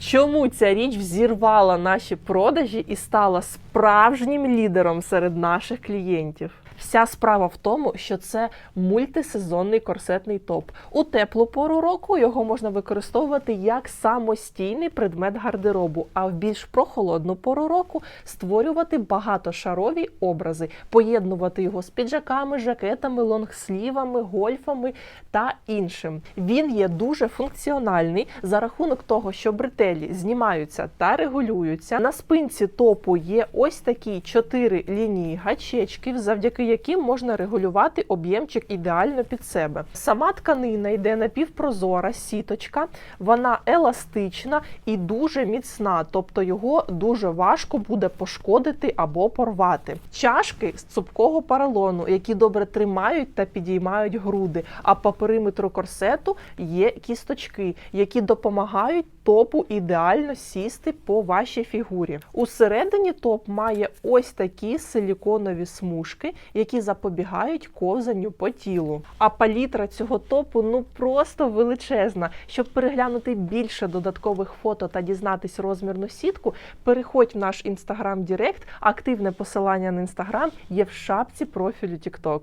Чому ця річ взірвала наші продажі і стала справжнім лідером серед наших клієнтів? Вся справа в тому, що це мультисезонний корсетний топ. У теплу пору року його можна використовувати як самостійний предмет гардеробу, а в більш прохолодну пору року створювати багатошарові образи, поєднувати його з піджаками, жакетами, лонгслівами, гольфами та іншим. Він є дуже функціональний за рахунок того, що бретелі знімаються та регулюються. На спинці топу є ось такі чотири лінії гачечків, завдяки яким можна регулювати об'ємчик ідеально під себе. Сама тканина йде напівпрозора, сіточка, вона еластична і дуже міцна, тобто його дуже важко буде пошкодити або порвати. Чашки з цупкого поролону, які добре тримають та підіймають груди. А по периметру корсету є кісточки, які допомагають топу ідеально сісти по вашій фігурі. Усередині топ має ось такі силіконові смужки, які запобігають ковзанню по тілу. А палітра цього топу ну просто величезна. Щоб переглянути більше додаткових фото та дізнатись розмірну сітку, переходь в наш інстаграм Дірект. Активне посилання на інстаграм є в шапці профілю TikTok.